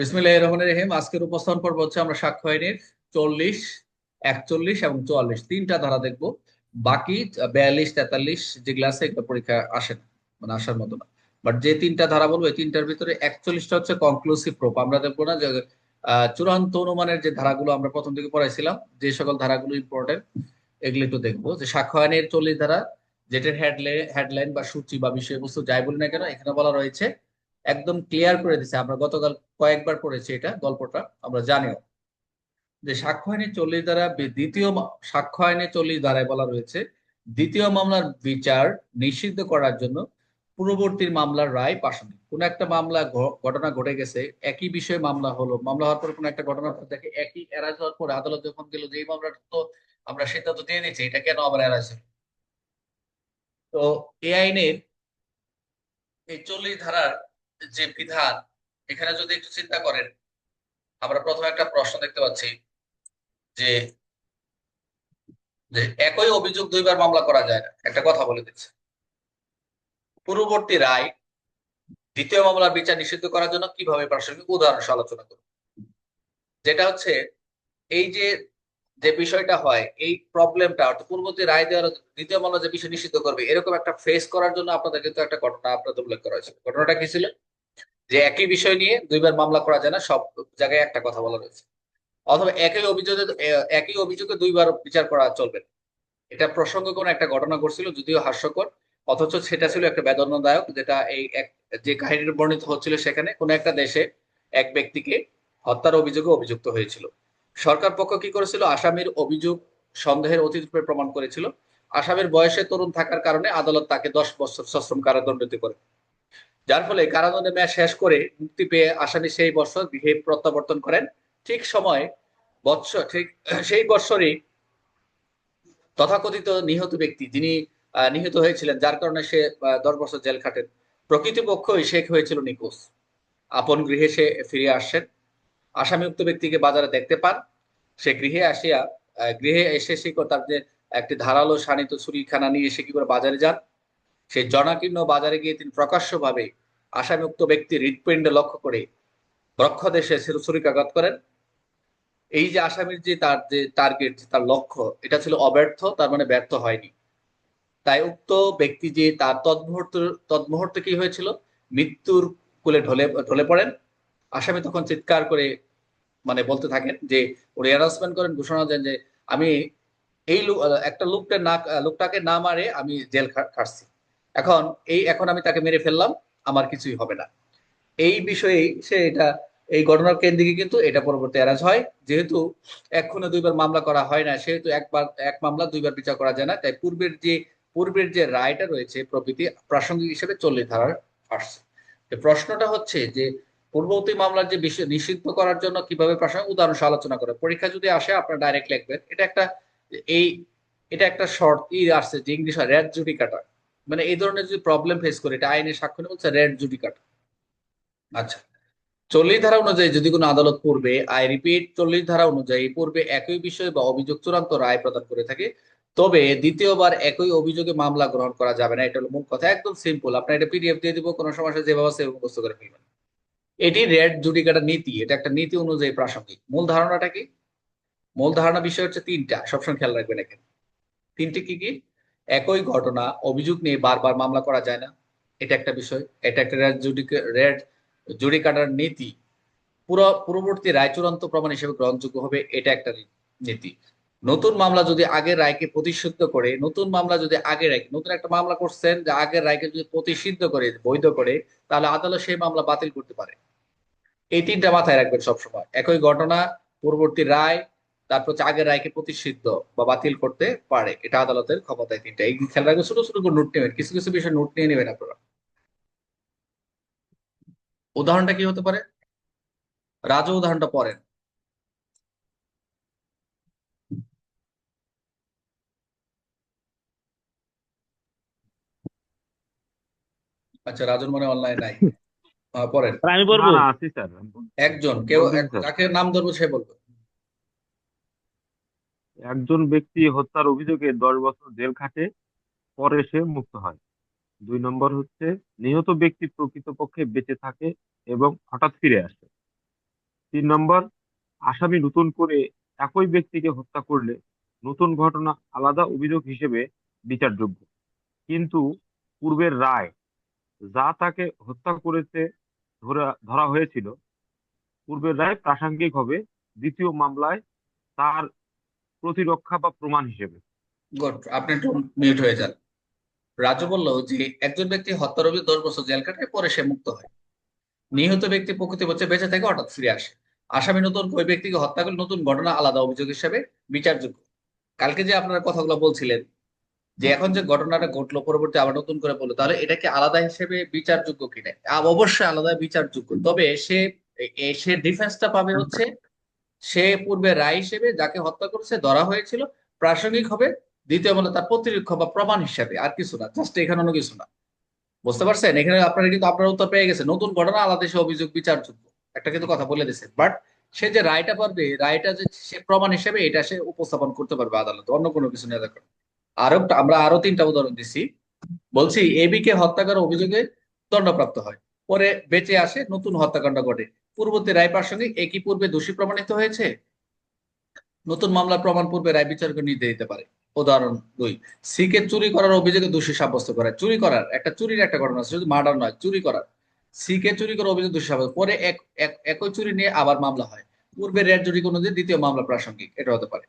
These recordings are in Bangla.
বিসমিল্লাহ রহমান রহিম। আজকের উপস্থাপন পর্ব হচ্ছে আমরা সাক্ষ্য আইনের চল্লিশ, একচল্লিশ এবং চুয়াল্লিশ। তিনটা ধারা দেখব। বাকি বিয়াল্লিশ, তেতাল্লিশ যেগুলো আছে এগুলো পরীক্ষা আসে না মানে আসার মতো না। বাট যে তিনটা ধারা বলব, এই তিনটার ভিতরে একচল্লিশটা হচ্ছে কনক্লুসিভ প্রুফ আমরা দেখব না যে চূড়ান্ত অনুমানের যে ধারাগুলো আমরা প্রথম দিকে পড়াইছিলাম, যে সকল ধারাগুলো ইম্পর্টেন্ট এগুলো একটু দেখব। যে সাক্ষ্য আইনের চল্লিশ ধারা, যেটার হেডলাইন হেডলাইন বা সূচি বা বিষয়বস্তু যাই বলি না কেন, এখানে বলা রয়েছে একদম ক্লিয়ার করে দিছে। আমরা গতকাল কয়েকবার পড়েছি এটা, গল্পটা, আমরা জানিও। যে সাক্ষ্য আইনে চল্লিশ বি- দ্বিতীয় সাক্ষ্য আইনে চল্লিশ ধারায় বলা রয়েছে, দ্বিতীয় মামলার বিচার নিষিদ্ধ করার জন্য পূর্ববর্তী মামলার রায় প্রাসঙ্গিক কোন একটা মামলা ঘটনা ঘটে গেছে, একই বিষয়ে মামলা হলো, মামলা হওয়ার পর কোন একটা ঘটনা দেখে একই এরাজ হওয়ার পরে আদালত যখন গেল যে এই মামলাটা তো আমরা সিদ্ধান্ত দিয়ে দিচ্ছি এটা কেন আবার এড়াজ হলো? তো এই আইনের এই চল্লিশ ধারার যে বিধান, এখানে যদি একটু চিন্তা করেন, আমরা প্রথমে একটা প্রশ্ন দেখতে পাচ্ছি যে যে একই অভিযোগ দুইবার মামলা করা যায় না, একটা কথা বলে দিচ্ছে। পূর্ববর্তী রায় দ্বিতীয় মামলার বিচার নিষিদ্ধ করার জন্য কীভাবে প্রাসঙ্গিক উদাহরণ আলোচনা করব? যেটা হচ্ছে, এই যে যে বিষয়টা হয়, এই প্রবলেমটা অর্থাৎ পূর্ববর্তী রায় দেওয়ার দ্বিতীয় মামলা যে বিষয় নিষিদ্ধ করবে, এরকম একটা ফেস করার জন্য আপনাদের কিন্তু একটা ঘটনা আপনাদের উল্লেখ করা হয়েছিল। ঘটনাটা কি ছিল? যে একই বিষয় নিয়ে দুইবার মামলা করা যায় না, সব জায়গায় একটা কথা বলা রয়েছে। অথবা একই অভিযোগে একই অভিযোগে দুইবার বিচার করা চলবে। এটা প্রসঙ্গ কোন একটা ঘটনা ঘটছিল, যদিও হাস্যকর, অথচ সেটা ছিল একটা বেদনাদায়ক, যেটা এই এক, যে কাহিনীর বর্ণিত হচ্ছিল সেখানে, কোন একটা দেশে এক ব্যক্তিকে হত্যার অভিযোগে অভিযুক্ত হয়েছিল। সরকার পক্ষ কি করেছিল? আসামির অভিযোগ সন্দেহের অতীত প্রমাণ করেছিল। আসামির বয়সে তরুণ থাকার কারণে আদালত তাকে দশ বছর সশ্রম কারাদণ্ডিত করে। যার ফলে কারাদণ্ডের মেয়াদ শেষ করে মুক্তি পেয়ে আসামি সেই বছর গৃহে প্রত্যাবর্তন করেন। ঠিক সময় বৎসর ঠিক সেই বৎসরই তথাকথিত নিহত ব্যক্তি যিনি নিহত হয়েছিলেন, যার কারণে সে দশ বছর জেল খাটেন। প্রকৃতপক্ষই শেখ হয়েছিল নিখোঁজ। আপন গৃহে সে ফিরে আসছেন আসামি উক্ত ব্যক্তিকে বাজারে দেখতে পান। সে গৃহে আসিয়া গৃহে এসে সে তার যে একটি ধারালো শানিত ছুরিখানা নিয়ে এসে কি করে বাজারে যান সেই জনাকীর্ণ বাজারে গিয়ে তিনি প্রকাশ্যভাবে আসামি উক্ত ব্যক্তির হৃৎপিণ্ডে লক্ষ্য করে বক্ষদেশে ছুরিকাঘাত করেন। এই যে আসামির যে তার যে টার্গেট তার লক্ষ্য, এটা ছিল অব্যর্থ, তার মানে ব্যর্থ হয়নি। তাই উক্ত ব্যক্তি যে তার তৎমুহূর্ত, তৎমুহূর্তে কি হয়েছিল? মৃত্যুর কোলে ঢলে ঢলে পড়েন। আসামি তখন চিৎকার করে মানে বলতে থাকেন যে, উনি অ্যানাউন্সমেন্ট করেন, ঘোষণা দেন যে, আমি এই একটা লোকটা না লোকটাকে না মারে আমি জেল খাটছি। এখন এই, এখন আমি তাকে মেরে ফেললাম। আমার কিছুই হবে না। এই বিষয়ে সে এটা, এই ঘটনার কেন্দ্রিকে কিন্তু এটা পরবর্তী এরাজ হয়। যেহেতু এক খুনে দুইবার মামলা করা হয় না, সেহেতু একবার, এক মামলা, দুইবার বিচার করা যায় না। তাই পূর্বের যে পূর্বের যে রায়টা রয়েছে প্রভৃতি প্রাসঙ্গিক হিসেবে চল্লিশ ধারার আসছে প্রশ্নটা হচ্ছে যে, পূর্ববর্তী মামলার যে বিষয়, নিষিদ্ধ করার জন্য কীভাবে প্রাসঙ্গিক উদাহরণ আলোচনা করে। পরীক্ষা যদি আসে, আপনারা ডাইরেক্ট লিখবেন। এটা একটা, এই, এটা একটা শর্ট ই আসছে যে ইংলিশ রেড জুডি কাটা মানে এই ধরনের যদি প্রবলেম ফেস করে, এটা আইনের সাক্ষ্য বলছে রেড জুডি কাটা আচ্ছা। চল্লিশ ধারা অনুযায়ী যদি কোনো আদালত পূর্বে আই রিপিট চল্লিশ ধারা অনুযায়ী পূর্বে একই বিষয় বা অভিযোগ চূড়ান্ত রায় প্রদান করে থাকে, তবে দ্বিতীয়বার একই অভিযোগে মামলা গ্রহণ করা যাবে না। এটা হলো মূল কথা। একদম সিম্পল আপনার এটা পিডিএফ দিয়ে দিব, কোনো সমস্যা যেভাবে আছে মুখস্থ করে ফেলবেন। এটি রেড জুডিকাটা নীতি। এটা একটা নীতি অনুযায়ী প্রাসঙ্গিক। মূল ধারণাটা কি? মূল ধারণা বিষয় হচ্ছে তিনটা। সবসময় খেয়াল রাখবেন এখানে তিনটি কি কি? একই ঘটনা, অভিযোগ নিয়ে বারবার মামলা করা যায় না। এটা একটা বিষয়। এটা একটা রেড জুডিকা, রেড জুডিকাটার নীতি। পুরো, পূর্ববর্তী রায় চূড়ান্ত প্রমাণ হিসেবে গ্রহণযোগ্য হবে, এটা একটা নীতি। নতুন মামলা যদি আগের রায়কে প্রতিষিদ্ধ করে, নতুন মামলা যদি আগের রায় নতুন একটা মামলা করছেন যে আগের রায়কে যদি প্রতিষিদ্ধ করে, বৈধ করে, তাহলে আদালত সেই মামলা বাতিল করতে পারে। এই তিনটা মাথায় রাখবেন সবসময়। একই ঘটনা, পূর্ববর্তী রায় তারপর হচ্ছে আগের রায়কে প্রতিষিদ্ধ বা বাতিল করতে পারে। এটা আদালতের ক্ষমতায় তিনটা। এই খেয়াল রাখবেন ছোট ছোট করে নোট নেবেন। কিছু কিছু বিষয় নোট নিয়ে নেবেন আপনারা। উদাহরণটা কি হতে পারে? রাজু উদাহরণটা পড়েন। আচ্ছা রাজুর মানে অনলাইন নাই। পড়েন। আমি একজন কেউ যাকে নাম ধরবো সে বলবে। একজন ব্যক্তি হত্যার অভিযোগে দশ বছর জেল খাটে, পরে সে মুক্ত হয়। দুই নম্বর হচ্ছে, নিহত ব্যক্তি প্রকৃতপক্ষে বেঁচে থাকে এবং হঠাৎ ফিরে আসে। তিন নম্বর, আসামি নতুন করে একই ব্যক্তিকে হত্যা করলে নতুন ঘটনা আলাদা অভিযোগ হিসেবে বিচারযোগ্য। কিন্তু পূর্বের রায় যা তাকে হত্যা করেছে ধরা ধরা হয়েছিল, পূর্বের রায় প্রাসঙ্গিক হবে। দ্বিতীয় মামলায় তার প্রতিরক্ষা বা প্রমাণ হিসেবে। আপনি একটু মিউট হয়ে যান। রাজু বলল যে, একজন ব্যক্তি হত্যার অভিযোগ দশ বছর জেল কাটায়, পরে সে মুক্ত হয়। নিহত ব্যক্তি প্রকৃতি বছর বেঁচে থেকে, হঠাৎ ফিরে আসে। আসামি নতুন ওই ব্যক্তিকে হত্যা করলে নতুন ঘটনা আলাদা অভিযোগ হিসেবে বিচারযোগ্য। কালকে যে আপনারা কথাগুলো বলছিলেন, যে এখন যে ঘটনাটা ঘটলো, পরবর্তী আবার নতুন করে বলল, তাহলে এটাকে আলাদা হিসেবে বিচারযোগ্য কিনা? অবশ্যই আলাদা, বিচারযোগ্য। তবে সে সে ডিফেন্সটা পাবে হচ্ছে সে পূর্বে রায় হিসেবে যাকে হত্যা করেছে ধরা হয়েছিল, প্রাসঙ্গিক হবে দ্বিতীয় বলে তার প্রতিরক্ষা বা প্রমাণ হিসাবে, আর কিছু না জাস্ট এখানে অন্য কিছু না। বুঝতে পারছেন? এখানে আপনারা কিন্তু, আপনার উত্তর পেয়ে গেছে নতুন ঘটনা আলাদা সে অভিযোগ বিচারযোগ্য একটা কিন্তু কথা বলে দিছে বাট সে যে রায়টা পারবে, রায়টা যে সে প্রমাণ হিসেবে, এটা সে উপস্থাপন করতে পারবে আদালতে, অন্য কোনো কিছু নিয়ে দেখো আরও আমরা আরও তিনটা উদাহরণ দিচ্ছি বলছি এবি কে হত্যাকার অভিযোগে দণ্ডপ্রাপ্ত হয়। পরে বেঁচে আসে, নতুন হত্যাকাণ্ড ঘটে। পূর্ববর্তী রায় প্রাসঙ্গিক একই পূর্বে দোষী প্রমাণিত হয়েছে? নতুন মামলার প্রমাণ পূর্বে রায় বিচারকে নির্দেশ দিতে পারে। উদাহরণ দুই সি কে চুরি করার অভিযোগে দোষী সাব্যস্ত করে চুরি করার, একটা চুরির একটা ঘটনা শুধু মার্ডার নয়, চুরি করার। সি কে চুরি করার অভিযোগ দোষী সাব্যস্ত, পরে এক, এক- একই চুরি নিয়ে আবার মামলা হয়। পূর্বে রেড জুরি অনুযায়ী দ্বিতীয় মামলা প্রাসঙ্গিক, এটা হতে পারে।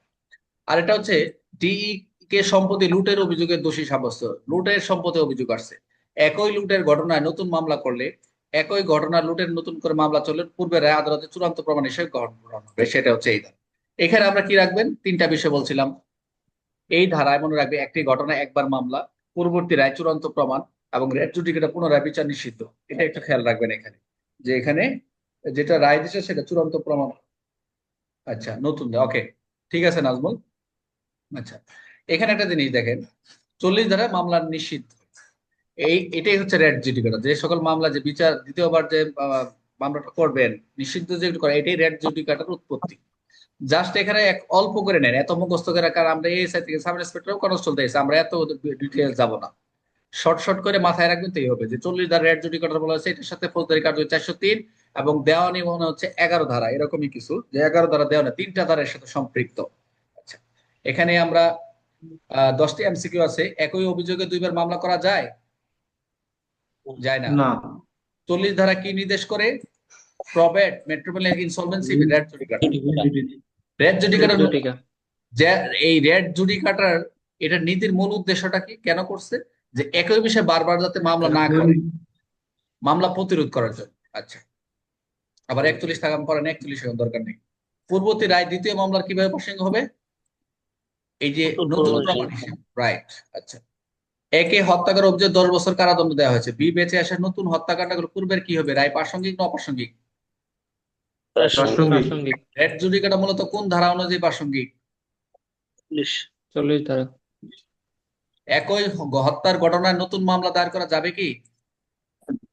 আর এটা হচ্ছে ডিই কে সম্পত্তি লুটের অভিযোগে দোষী সাব্যস্ত, লুটের সম্পত্তি অভিযোগ আসছে। একই লুটের ঘটনায় নতুন মামলা করলে একই ঘটনা লুটের নতুন করে মামলা চললে পূর্বে রায় আদালতে চূড়ান্ত প্রমাণ হিসেবে গ্রহণ হবে, সেটা হচ্ছে এই ধারা। এখানে আমরা কি রাখবেন? তিনটা বিষয় বলছিলাম। এই ধারায় মনে রাখবে, একটি ঘটনা, একবার মামলা, পূর্ববর্তী রায় চূড়ান্ত প্রমাণ এবং জুডিকেটা পুনরায় বিচার নিষিদ্ধ। এটা একটু খেয়াল রাখবেন এখানে, যে এখানে যেটা রায় দিচ্ছে সেটা চূড়ান্ত প্রমাণ। আচ্ছা নতুন ওকে ঠিক আছে নাজমুল। আচ্ছা এখানে একটা জিনিস দেখেন, চল্লিশ ধারা মামলা নিষিদ্ধ। এই, এটাই হচ্ছে রেড জুডিকেটা যে সকল মামলা, যে বিচার, দ্বিতীয়বার যে মামলাটা করবেন, নিষিদ্ধ যে করে এটাই রেড জুডিকাটার উৎপত্তি। জাস্ট এখানে এক অল্প করে নেন, এত মুখস্থ করে, কারণ আমরা এসআই থেকে সাব ইন্সপেক্টরও কনস্টেবল দিয়েছি আমরা এত ডিটেলস যাব না। শর্ট শর্ট করে মাথায় রাখবেন তো এই হবে। যে চল্লিশ ধারা রেড জুডিকাটার বলা হয়েছে, এটার সাথে ফৌজদারি কার্য চারশো তিন এবং দেওয়ানি মনে হচ্ছে এগারো ধারা, এরকমই কিছু। যে এগারো ধারা দেওয়ানি তিনটা ধারার সাথে সম্পৃক্ত। আচ্ছা এখানে আমরা দশটি এমসিকিউ আছে, একই অভিযোগে দুইবার মামলা করা যায়? যায় না। চল্লিশ ধারা কি নির্দেশ করে? Probate metropolitan insolvency res judicata res জুডিকাটার এই রেড জুডিকাটার এটা নীতির মূল উদ্দেশ্যটা কি? কেন করছে? যে একই বিষয়ে বারবার যাতে মামলা না করে। মামলা প্রতিরোধ করার জন্য। আচ্ছা। আবার একচল্লিশ টাকা পরে একচল্লিশ এখন দরকার নেই। পূর্ববর্তী রায় দ্বিতীয় মামলার কীভাবে প্রসঙ্গ হবে? এই যে নতুন প্রমাণ হিসেবে। রাইট আচ্ছা। একে হত্যাকার অভিযোগ দশ বছর কারাদণ্ড দেওয়া হয়েছে। বি বেঁচে আসা নতুন হত্যাকাণ্ডগুলো পূর্বের কি হবে? রায় প্রাসঙ্গিক না অপ্রাসঙ্গিক? রেড জুডিকাটা মূলত কোন ধারা অনুযায়ী প্রাসঙ্গিক? চল্লিশ। ধারা। একই হত্যার ঘটনায় নতুন মামলা দায়ের করা যাবে কি?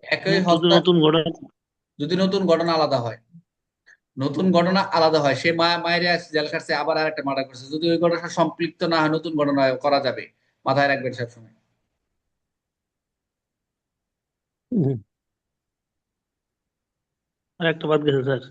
একই হত্যা নতুন ঘটনা। যদি নতুন ঘটনা আলাদা হয়। নতুন ঘটনা আলাদা হয়। সে মায়া মায়ের জেল খাটছে আবার আরেকটা মার্ডার করছে। যদি ওই ঘটনা সম্পৃক্ত না হয় নতুন ঘটনা করা যাবে। মাথায় রাখবেন সবসময়। আর একটা বাদ গেছে স্যার।